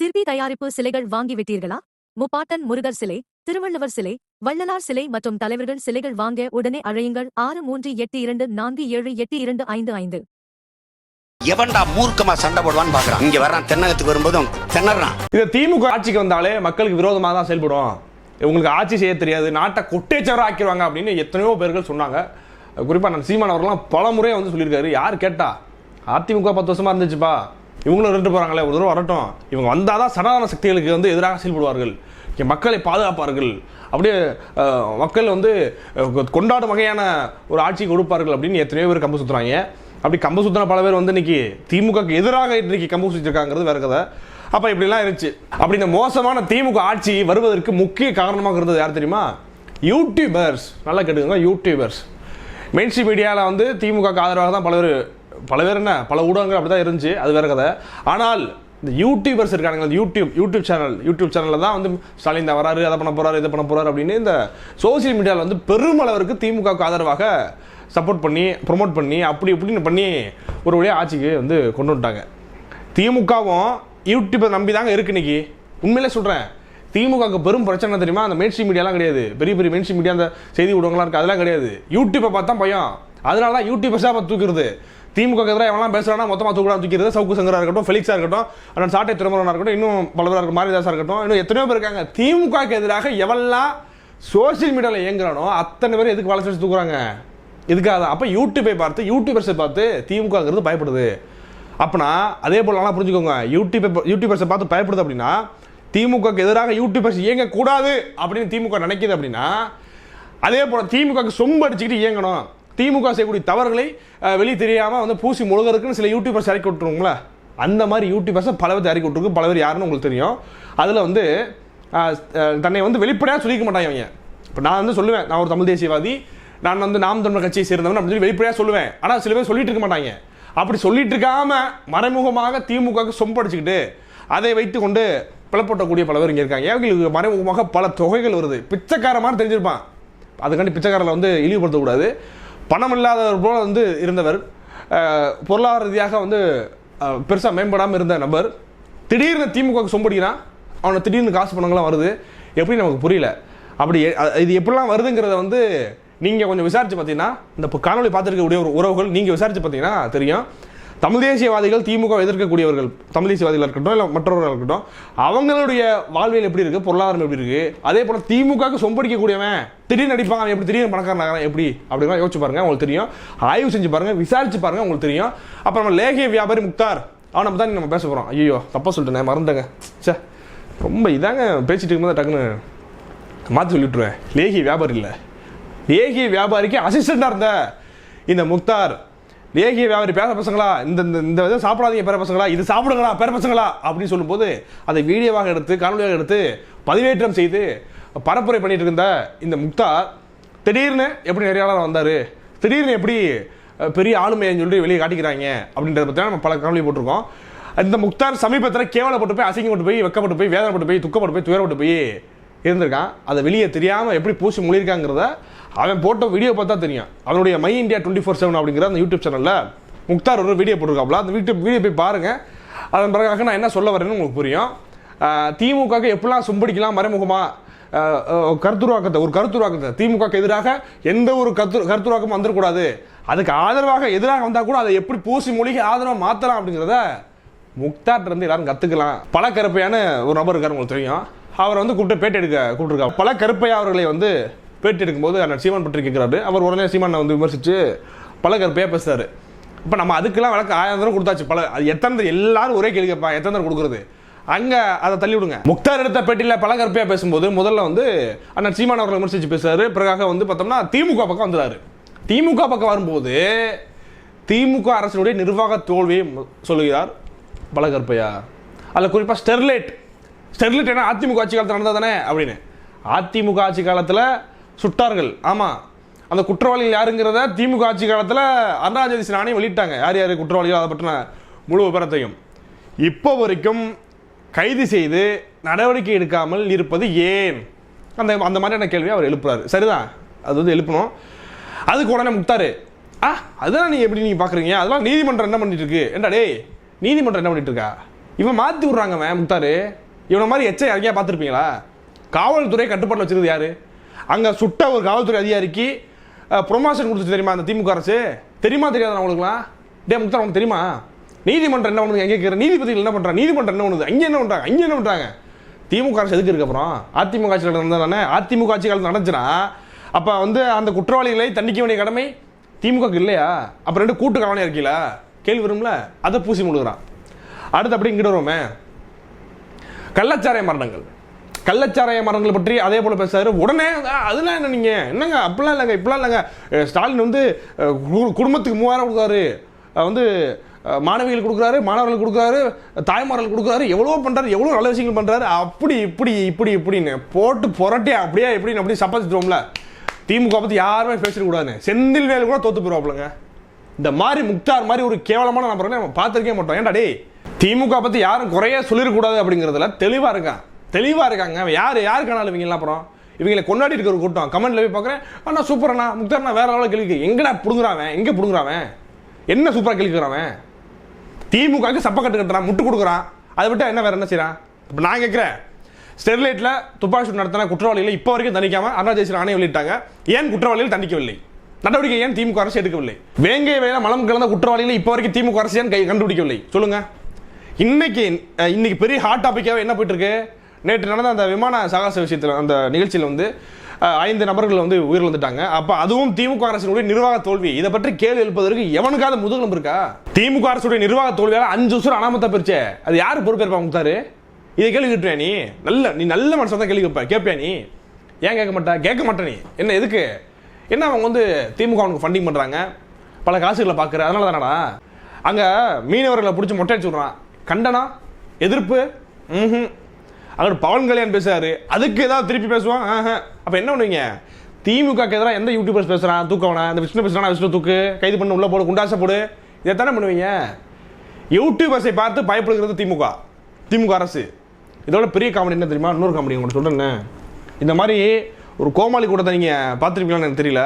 சிற்பி தயாரிப்பு சிலைகள் வாங்கி விட்டீர்களா முப்பாட்டன் முருகர் சிலை திருவள்ளுவர் சிலை வள்ளலார் சிலை மற்றும் தலைவர்கள் சிலைகள் வாங்க உடனே அழையுங்கள். ஆறு மூன்று எட்டு இரண்டு நான்கு ஏழு எட்டு இரண்டு ஐந்து ஐந்து. எவன்டா மூர்க்கமா சண்டை போடுவான்னு பாக்குறான். இங்க வர்றான் தென்னகத்துக்கு வரும்போதும் திணறான். இது திமுக ஆட்சிக்கு வந்தாலே மக்களுக்கு விரோதமாக தான் செயல்படும். உங்களுக்கு ஆட்சி செய்ய தெரியாது நாட்டை கொட்டேச்சவராக ஆக்கிடுவாங்க அப்படின்னு எத்தனையோ பேர்கள் சொன்னாங்க. குறிப்பாக நான் சீமான் அவர்கள்லாம் பல முறை வந்து சொல்லியிருக்காரு. யார் கேட்டா? அதிமுக பத்து வருஷமா இருந்துச்சுப்பா. இவங்களும் ரெண்டு போகிறாங்களே ஒரு தடவை வரட்டும். இவங்க வந்தால் தான் சனாதன சக்திகளுக்கு வந்து எதிராக செயல்படுவார்கள் மக்களை பாதுகாப்பார்கள். அப்படியே மக்கள் வந்து கொண்டாடும் வகையான ஒரு ஆட்சி கொடுப்பார்கள் அப்படின்னு எத்தனையோ பேர் கம்பு சுற்றுறாங்க அப்படி கம்பு சுற்றின பல பேர் வந்து இன்னைக்கு திமுகக்கு எதிராக இன்னைக்கு கம்பு சுற்றிருக்காங்கிறது வேற கதை. அப்போ இப்படிலாம் இருந்துச்சு. அப்படி இந்த மோசமான திமுக ஆட்சி வருவதற்கு முக்கிய காரணமாக இருந்தது யார் தெரியுமா? யூடியூபர்ஸ் நல்லா கேட்டுக்கோங்க யூடியூபர்ஸ் மெயின்ஸ்ட்ரீம் மீடியாவில் வந்து திமுகக்கு ஆதரவாக தான் பல பேர் பல பேர் என்ன பல ஊடகங்கள் அப்படி தான் இருந்துச்சு அது வேறு கதை. ஆனால் இந்த யூடியூபர்ஸ் இருக்காங்க இந்த யூடியூப் யூடியூப் சேனல் யூடியூப் சேனலில் தான் வந்து ஸ்டாலின் இந்த வராரு அதை பண்ண போகிறாரு இதை பண்ண போகிறாரு அப்படின்னு இந்த சோசியல் மீடியாவில் வந்து பெருமளவிற்கு திமுகவுக்கு ஆதரவாக சப்போர்ட் பண்ணி ப்ரொமோட் பண்ணி அப்படி இப்படின்னு பண்ணி ஒரு வழியாக ஆட்சிக்கு வந்து கொண்டு வந்துட்டாங்க. திமுகவும் யூடியூப்பை நம்பி தாங்க இருக்கு இன்னைக்கு. உண்மையிலே சொல்கிறேன் திமுகவுக்கு பெரும் பிரச்சனை தெரியுமா? அந்த மெயின் மீடியாலாம் கிடையாது. பெரிய பெரிய மெயின் மீடியா அந்த செய்தி ஊடகங்களாம் இருக்குது அதெல்லாம் கிடையாது. யூடியூப்பை பார்த்தா பயம். அதனால தான் யூடியூபர்ஸாக தூக்குறது? திமுக எதிராக எவனா பேசுகிறானா மொத்தமாக தூக்கலாம் தூக்கிறது சவுக்கு சங்கரா இருக்கட்டும் ஃபிலிக்ஸாக இருக்கட்டும் அண்ணன் சாட்டை திருமணம் இருக்கட்டும் இன்னும் பல இருக்கும் மாரிதாஸாக இருக்கட்டும் இன்னும் எத்தனையோ பேர் இருக்காங்க. திமுகக்கு எதிராக எவெல்லாம் சோசியல் மீடியாவில் இயங்குறானோ அத்தனை பேர் எதுக்கு வளர்ச்சி வச்சு தூக்குறாங்க? இதுக்காக தான். அப்போ யூடியூப்பை பார்த்து யூடியூபர்ஸை பார்த்து திமுகங்கிறது பயப்படுது. அப்படின்னா அதே போல் நல்லா புரிஞ்சுக்கோங்க. யூடியூப் யூடியூபர்ஸை பார்த்து பயப்படுது அப்படின்னா திமுகக்கு எதிராக யூடியூபர்ஸ் இயங்கக்கூடாது அப்படின்னு திமுக நினைக்கிது அப்படின்னா அதே போல் திமுகக்கு சொம்பு அடிச்சுக்கிட்டு இயங்கணும். திமுக செய்யக்கூடிய தவறுகளை வெளியே தெரியாமல் வந்து பூசி முழுகிறதுக்குன்னு சில யூடியூபர்ஸ் இறக்கி விட்டுருங்களா அந்த மாதிரி யூடியூபர்ஸை பல பேர் இறக்கி விட்டுருக்கு. பல பேர் யாருன்னு உங்களுக்கு தெரியும். அதில் வந்து தன்னை வந்து வெளிப்படையாக சொல்லிக்க மாட்டாங்க அவங்க இப்போ நான் வந்து சொல்லுவேன். நான் ஒரு தமிழ் தேசியவாதி. நான் வந்து நாம் தமிழர் கட்சியை சேர்ந்தவன் அப்படின்னு சொல்லி வெளிப்படையாக சொல்லுவேன். ஆனால் சில பேர் சொல்லிட்டு இருக்க மாட்டாங்க. அப்படி சொல்லிட்டு இருக்காம மறைமுகமாக திமுகவுக்கு சொம்படிச்சுக்கிட்டு அதை வைத்துக்கொண்டு பிளப்போட்டக்கூடிய பல பேர் இங்கே இருக்காங்க. அவங்களுக்கு மறைமுகமாக பல தொகைகள் வருது? பிச்சைக்காரமாக தெரிஞ்சிருப்பான். அதுக்காண்டி பிச்சைக்காரில் வந்து இழிவுபடுத்தக்கூடாது. பணம் இல்லாதவர் போல வந்து இருந்தவர். பொருளாதார ரீதியாக வந்து பெருசாக மேம்படாமல் இருந்த நபர். திடீர்னு திமுகவுக்கு சொம்படிக்கிறான். அவனை திடீர்னு காசு பணங்கள்லாம் வருது. எப்படி நமக்கு புரியல. அப்படி இது எப்படிலாம் வருதுங்கிறத வந்து நீங்கள் கொஞ்சம் விசாரித்து பார்த்தீங்கன்னா இந்த இப்போ காணொலி பார்த்துருக்கக்கூடிய ஒரு உறவுகள் நீங்கள் விசாரித்து பார்த்தீங்கன்னா தெரியும். தமிழ் தேசியவாதிகள் திமுக எதிர்க்கக்கூடியவர்கள் தமிழ் தேசியவாதிகள் இருக்கட்டும் இல்லை மற்றவர்கள் இருக்கட்டும் அவங்களுடைய வாழ்வியல் எப்படி இருக்கு பொருளாதாரம் எப்படி இருக்கு அதே போல திமுகவுக்கு சொம்படிக்கக்கூடியவன் திடீர்னு அடிப்பாங்க அவன் எப்படி திடீர்னு பணக்காரன் ஆகிறான் எப்படி அப்படிலாம் யோசிச்சு பாருங்க உங்களுக்கு தெரியும். ஆய்வு செஞ்சு பாருங்க விசாரிச்சு பாருங்க உங்களுக்கு தெரியும். அப்புறம் நம்ம லேகிய வியாபாரி முக்தார் அவனை தான் நம்ம பேச போகிறோம் ஐயோ தப்பா சொல்லிட்டேன் மறந்துங்க சே ரொம்ப இதாங்க பேசிட்டு இருக்கும்போது டக்குன்னு மாற்றி சொல்லிவிட்டுருவேன் லேகி வியாபாரி இல்லை. லேகிய வியாபாரிக்கு அசிஸ்டண்டாக இருந்த இந்த முக்தார் லேகிய வியாபாரி பேர பசங்களா? இந்த இந்த இதை சாப்பிடாதீங்க பேர பசங்களா. இது சாப்பிடுங்களா பேர பசங்களா. அப்படின்னு சொல்லும்போது அதை வீடியோவாக எடுத்து காணொலியாக எடுத்து பதிவேற்றம் செய்து பரப்புரை பண்ணிட்டு இருந்த இந்த முக்தார் திடீர்னு எப்படி நெறியாளர் வந்தார்? திடீர்னு எப்படி பெரிய ஆளுமையன்னு சொல்லி வெளியே காட்டிக்கிறாங்க அப்படின்றத பற்றி நம்ம பல காணொலி போட்டிருக்கோம். இந்த முக்தார் சமீபத்தில் கேவலப்பட்டு போய் அசிங்கப்பட்டு போய் வெக்கப்பட்டு போய் வேதனைப்பட்டு போய் துக்கப்பட்டு போய் துயரப்பட்டு போய் இருந்திருக்கான். அதை வெளியே தெரியாமல் எப்படி பூசி மொழியிருக்காங்கிறத அவன் போட்ட வீடியோ பார்த்தா தெரியும். அவனுடைய my India twenty four seven அப்படிங்கிற அந்த யூடியூப் சேனலில் முக்தார் ஒரு வீடியோ போட்டிருக்காப்ல அந்த வீட்டு வீடியோ போய் பாருங்கள் அதன் பிறகு நான் என்ன சொல்ல வரேன்னு உங்களுக்கு புரியும். திமுகவுக்கு எப்படிலாம் சும்படிக்கலாம் மறைமுகமாக கருத்துருவாக்கத்தை ஒரு கருத்துருவாக்கத்தை. திமுகவுக்கு எதிராக எந்த ஒரு கருத்து கருத்துருவாக்கமும் வந்துடக்கூடாது அதுக்கு ஆதரவாக எதிராக வந்தால் கூட அதை எப்படி பூசி மொழிக்கு ஆதரவாக மாற்றலாம் அப்படிங்கிறத முக்தார்ட்ட இருந்து எல்லாரும் கற்றுக்கலாம் பல கருப்பையான ஒரு நபர் இருக்காரு உங்களுக்கு தெரியும். அவரை வந்து கூப்பிட்டு பேட்டி எடுக்க கூப்பிட்டுருக்காரு பல கருப்பையா அவர்களை வந்து பேட்டி எடுக்கும்போது அண்ணன் சீமான் பற்றி கேட்குறாரு அவர் உடனே சீமானை வந்து விமர்சிச்சு பல கருப்பையா பேசுறாரு. இப்போ நம்ம அதுக்கெல்லாம் விளக்க ஆயிரம் தடவை கொடுத்தாச்சு. பல அது எத்தனை எல்லாரும் ஒரே கேள்வி கேட்பான் எத்தனை தரம் கொடுக்குறது? அங்கே அதை தள்ளி விடுங்க. முக்தார் எடுத்த பேட்டியில் பல கருப்பையாக பேசும்போது முதல்ல வந்து அண்ணன் சீமான் அவர்களை விமர்சித்து பேசுறாரு. பிறகாக வந்து பார்த்தோம்னா திமுக பக்கம் வந்துறாரு. திமுக பக்கம் வரும்போது திமுக அரசினுடைய நிர்வாக தோல்வியை மு- சொல்லுகிறார் பலகற்பையா அதில் குறிப்பாக ஸ்டெர்லைட். ஸ்டெர்லைட் ஏன்னா அதிமுக ஆட்சி காலத்தில் நடந்தது தானே அப்படின்னு. அதிமுக ஆட்சி காலத்தில் சுட்டார்கள். ஆமாம் அந்த குற்றவாளிகள் யாருங்கிறத திமுக ஆட்சி காலத்தில் அருணாச்சல சினானே வெளியிட்டாங்க. யார் யார் குற்றவாளிகள் அதை பற்றின முழு விபரத்தையும் இப்போ வரைக்கும் கைது செய்து நடவடிக்கை எடுக்காமல் இருப்பது ஏன்? அந்த அந்த மாதிரியான கேள்வியை அவர் எழுப்புறாரு. சரிதான் அது வந்து எழுப்பணும். அதுக்கு உடனே முக்தாரு ஆ அதெல்லாம் நீ எப்படி நீங்க பாக்குறீங்க? அதெல்லாம் நீதிமன்றம் என்ன பண்ணிட்டு இருக்கு ஏண்டா டேய் நீதிமன்றம் என்ன பண்ணிட்டு இருக்கா இவன் மாற்றி விட்றாங்க அவன் முக்தாரு. இவனை மாதிரி எச்சை யாரையா பார்த்துருப்பீங்களா? காவல்துறை கட்டுப்பாட்டில் வச்சிருக்கிறது யாரு? அங்கே சுட்ட ஒரு காவல்துறை அதிகாரிக்கு ப்ரொமோஷன் கொடுத்துச்சு தெரியுமா அந்த திமுக அரசு? தெரியுமா தெரியாதா அவங்களுக்குலாம் டே முக்தார் உனக்கு தெரியுமா? நீதிமன்றம் என்ன பண்ணுது? எங்கே கேட்குற நீதிபதிகள் என்ன பண்ணுறாங்க நீதிமன்றம் என்ன பண்ணுது? அங்கே என்ன பண்ணுறாங்க அங்கே என்ன பண்ணுறாங்க திமுக அரசு எதுக்கு இருக்கு அப்புறம்? அதிமுக ஆட்சி நடந்தா தானே? அதிமுக ஆட்சி காலத்தில் நடந்துச்சுன்னா அப்போ வந்து அந்த குற்றவாளிகளை தண்டிக்க வேண்டிய கடமை திமுக இல்லையா? அப்போ ரெண்டு கூட்டு கவனம் இருக்கீங்களா கேள்வி வரும்ல? அதை பூசி முழுகிறான். அடுத்து அப்படி இங்கிட்டு வருவோமே. கள்ளச்சாரை மரணங்கள். கள்ளச்சாராய மரணங்கள் பற்றி அதே போல பேசுறாரு. உடனே அதெல்லாம் என்ன நீங்க? என்னங்க? அப்படிலாம் இல்லைங்க இப்படிலாம் இல்லைங்க. ஸ்டாலின் வந்து குடும்பத்துக்கு மூவாயிரம் கொடுக்குறாரு. வந்து மாணவிகள் கொடுக்குறாரு மாணவர்கள் கொடுக்குறாரு தாய்மார்கள் கொடுக்குறாரு எவ்வளோ பண்ணுறாரு எவ்வளோ நல்ல விஷயங்கள் பண்ணுறாரு அப்படி இப்படி இப்படி இப்படின்னு போட்டு புரட்டி அப்படியே இப்படின்னு அப்படி சப்பாத்திட்டுவோம்ல திமுக பற்றி யாருமே பேசிடக்கூடாதுன்னு செந்தில் வேலை கூட தோத்து போயிருவாப்லங்க இந்த மாதிரி முக்தார் மாதிரி ஒரு கேவலமான நம்பர் நம்ம பார்த்துருக்கே மாட்டோம். ஏன்டா டே திமுக பற்றி யாரும் குறைய சொல்லிடக்கூடாது அப்படிங்கிறதுல தெளிவாக இருக்கான் தெளிவாக இருக்காங்க. அவன் யார்? யாருக்கானாலும் இவங்கெல்லாம் அப்புறம்? இவங்களை கொண்டாடி இருக்கிற ஒரு கூட்டம். கமெண்ட்ல போய் பார்க்குறேன். அண்ணா சூப்பர் அண்ணா வேற அளவு கேள்வி எங்கடா பிடுங்குறாவன் எங்கே பிடுங்குறாவன் என்ன சூப்பராக கேள்விக்கிறாவன் திமுகவுக்கு சப்ப கட்டு கட்டுறான் முட்டு கொடுக்குறான். அதை விட்டு என்ன வேற என்ன செய்யறான் இப்போ நான் கேட்குறேன். ஸ்டெர்லைட்டில் துப்பாக்கி சூடு நடத்தின குற்றவாளிகளை இப்போ வரைக்கும் தண்டிக்காம அருணா ஜெயசீலன் ஆணையம் வெளியிட்டாங்க. ஏன் குற்றவாளிகள் தண்டிக்கவில்லை? நடவடிக்கை ஏன் திமுக அரசு எடுக்கவில்லை? வேங்கை வேலை மலம் கலந்த குற்றவாளிகளை இப்போ வரைக்கும் திமுக அரசு ஏன் கை கண்டுபிடிக்கவில்லை? சொல்லுங்க. இன்னைக்கு இன்னைக்கு பெரிய ஹாட் டாபிக்காக என்ன போயிட்டு இருக்கு? நேற்று நடந்த அந்த விமான சாகச விஷயத்தில் அந்த நிகழ்ச்சியில் வந்து ஐந்து நபர்கள் வந்து உயிரிழந்துட்டாங்க. அப்போ அதுவும் திமுக அரசினுடைய நிர்வாக தோல்வி. இதை பற்றி கேள்வி எழுப்பதற்கு எவனுக்காவது முதுகெலும்பு இருக்கா? திமுக அரசுடைய நிர்வாக தோல்வியால் அஞ்சு வருஷம் அனாமத்தா போயிருச்சே அது யார் பொறுப்பேற்பா முக்தாரு இதை கேள்வி கேட்டுவியா நீ? நல்ல நீ நல்ல மனுஷன் தான் கேள்வி கேட்ப. கேட்பியா நீ? ஏன் கேட்க மாட்டா? கேட்க மாட்ட நீ. என்ன எதுக்கு? என்ன அவங்க வந்து திமுக அவனுக்கு ஃபண்டிங் பண்ணுறாங்க பல காசுகளை பார்க்குற அதனால தானடா? அங்கே மீனவர்களை பிடிச்சி மொட்டை அடிச்சு விட்றான். கண்டனம் எதிர்ப்பு? ம் அங்கே பவன் கல்யாண் பேசுறாரு. அதுக்கு ஏதாவது திருப்பி பேசுவான்? ஆஹா. அப்ப என்ன பண்ணுவீங்க? திமுக எதிராக எந்த யூடியூபர்ஸ் பேசுறான்? தூக்கவனா அந்த விஷ்ணு பேசுறான்? விஷ்ணு தூக்கு. கைது பண்ண உள்ள போடு குண்டாச போடு. இதை தானே பண்ணுவீங்க? யூடியூபர்ஸை பார்த்து பயப்படுகிறது திமுக. திமுக அரசு. இதோட பெரிய காமெடி என்ன தெரியுமா? இன்னொரு காமெடி உங்களுக்கு சொல்றேன் இந்த மாதிரி ஒரு கோமாளி கூட்டத்தை நீங்கள் பார்த்துருப்பீங்களான்னு எனக்கு தெரியல.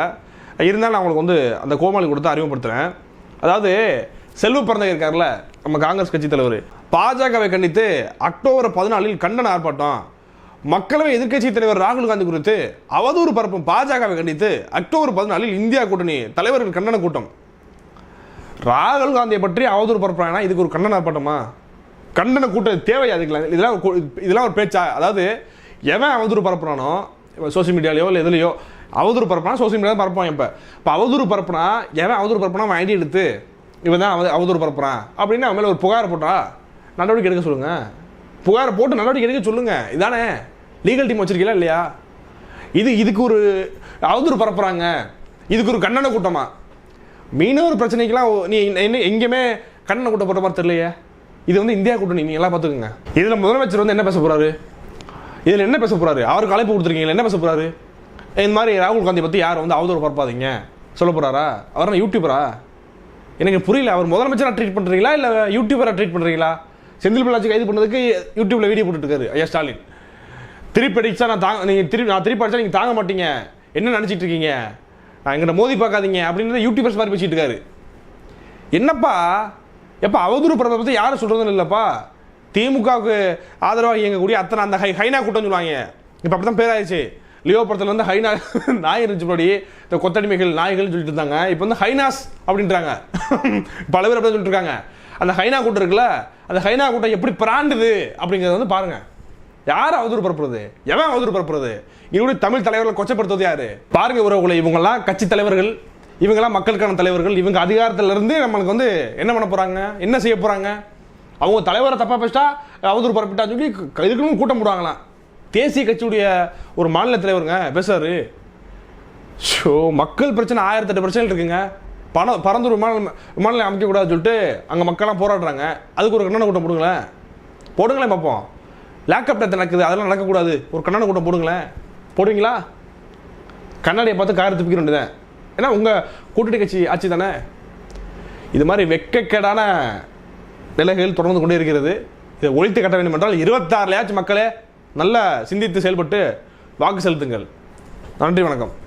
இருந்தாலும் நான் உங்களுக்கு வந்து அந்த கோமாளி கூட்டத்தை அறிமுகப்படுத்துகிறேன் அதாவது செல்வ பிறந்தகை இருக்கார்ல நம்ம காங்கிரஸ் கட்சி தலைவர். பாஜகவை கண்டித்து அக்டோபர் பதினாலில் கண்டன ஆர்ப்பாட்டம். மக்களவை எதிர்க்கட்சி தலைவர் ராகுல் காந்தி குறித்து அவதூறு பரப்பும் பாஜகவை கண்டித்து அக்டோபர் பதினாலில் இந்தியா கூட்டணி தலைவர்கள் கண்டன கூட்டம். ராகுல் காந்தியை பற்றி அவதூறு பரப்புறாங்கன்னா இதுக்கு ஒரு கண்டன ஆர்ப்பாட்டமா? கண்டன கூட்டம் தேவை அதுக்கெல்லாம் இதெல்லாம் இதெல்லாம் ஒரு பேச்சா? அதாவது எவன் அவதூறு பரப்புறானோ சோசியல் மீடியாலையோ இல்லை எதுலையோ அவதூறு பரப்புனா சோசியல் மீடியா பரப்பான் இப்போ. இப்போ அவதூறு பரப்புனா எவன் அவதூறு பரப்புனா அவன் ஐடி எடுத்து இவன் தான் அவ- அவதூறு பரப்புறான். அப்படின்னு அவன் மேலே ஒரு புகார் போட்டா நடவடிக்கை எடுக்க சொல்லுங்க. புகார் போட்டு நடவடிக்கை எடுக்க சொல்லுங்க. இதானே? லீகல் டீம் வச்சுருக்கீங்களா இல்லையா? இது இதுக்கு ஒரு அவதூறு பரப்புறாங்க. இதுக்கு ஒரு கண்டன கூட்டமா? மீனவர் பிரச்சனைக்கெல்லாம் நீ என்ன எங்கேயுமே கண்டன கூட்டம் போட்ட மாதிரி தெரியலையே. இது வந்து இந்தியா கூட்டணி நீங்கள் எல்லாம் பார்த்துக்கோங்க. இதில் முதலமைச்சர் வந்து என்ன பேச போகிறாரு இதில் என்ன பேச போகிறாரு அவருக்கு அழைப்பு கொடுத்துருக்கீங்க என்ன பேச போகிறாரு இந்த மாதிரி ராகுல் காந்தி பற்றி யார் வந்து அவதூறு பரப்பாதீங்க. சொல்ல போகிறாரா அவர் என்ன யூடியூபரா எனக்கு புரியல அவர் முதலமைச்சராக ட்ரீட் பண்ணுறீங்களா இல்லை யூடியூபராக ட்ரீட் பண்ணுறீங்களா செந்தில் பாலாஜி கைது பண்ணதுக்கு யூடியூப்ல வீடியோ போட்டுட்டு ஐயா ஸ்டாலின். திருப்பி அடிச்சா நான் தாங்க நீங்கள் திருப்பி நான் திருப்பி அடிச்சா நீங்கள் தாங்க மாட்டீங்க. என்ன நினச்சிட்டு இருக்கீங்க? நான் எங்கிட்ட மோதி பார்க்காதீங்க அப்படின்னு யூடியூபர்ஸ் மாதிரி பேசிட்டு இருக்காரு. என்னப்பா? எப்போ அவதூறு பிரபலத்தை பற்றி யாரும் சொல்கிறதுன்னு இல்லைப்பா? திமுகவுக்கு ஆதரவாக இயங்கக்கூடிய அத்தனை அந்த ஹை ஹைனா கூட்டம் சொல்லுவாங்க. இப்போ அப்படி தான் பேராயிடுச்சு லியோ படத்தில் வந்து ஹைனா நாய் இருந்துச்சு முன்னாடி. இந்த கொத்தடிமைகள் நாய்கள்னு சொல்லிட்டு இருந்தாங்க. இப்போ வந்து ஹைனாஸ் அப்படின்றாங்க. பல பேர் அப்படி சொல்லிட்டு இருக்காங்க. அந்த ஹைனா கூட்டம் இருக்குல்ல அந்த ஹைனா கூட்டம் எப்படி பிராண்டுது அப்படிங்கிறத வந்து பாருங்க. யார் அவதூறு பரப்புறது எவன் அவதூறு பரப்புறது இவங்களுடைய தமிழ் தலைவர்களை கொச்சப்படுத்துவது யாரு? பாருங்க உறவுகளை இவங்கெல்லாம் கட்சி தலைவர்கள் இவங்கெல்லாம் மக்களுக்கான தலைவர்கள் இவங்க அதிகாரத்துல இருந்து நம்மளுக்கு வந்து என்ன பண்ண போறாங்க? என்ன செய்ய போறாங்க? அவங்க தலைவரை தப்பா பேசிட்டா அவதூறு பரப்பிட்டான்னு சொல்லி க- இதுக்குன்னு கூட்டம் போடுவாங்களாம். தேசிய கட்சியுடைய ஒரு மாநில தலைவருங்க பேசுறாரு. ஷோ மக்கள் பிரச்சனை ஆயிரத்தெட்டு பிரச்சனை இருக்குங்க. பணம் பரந்தூர் விமான விமான நிலையம் அமைக்கக்கூடாதுன்னு சொல்லிட்டு அங்கே மக்கள்லாம் போராடுறாங்க. அதுக்கு ஒரு கண்ணன கூட்டம் போடுங்களேன். போடுங்களேன் பார்ப்போம் லேக்கப் டெத் நடக்குது? அதெல்லாம் நடக்கக்கூடாது. ஒரு கண்ணன கூட்டம் போடுங்களேன். போடுவீங்களா? கண்ணாடியை பார்த்து கார் துப்பிக்க வேண்டியதான் ஏன்னா உங்கள் கூட்டணி கட்சி ஆட்சி தானே? இது மாதிரி வெக்கக்கேடான நிலைகள் தொடர்ந்து கொண்டே இருக்கிறது. இதை ஒழித்து கட்ட வேண்டும் என்றால் இருபத்தாறுலையாச்சும் மக்களே நல்லா சிந்தித்து செயல்பட்டு வாக்கு செலுத்துங்கள். நன்றி வணக்கம்.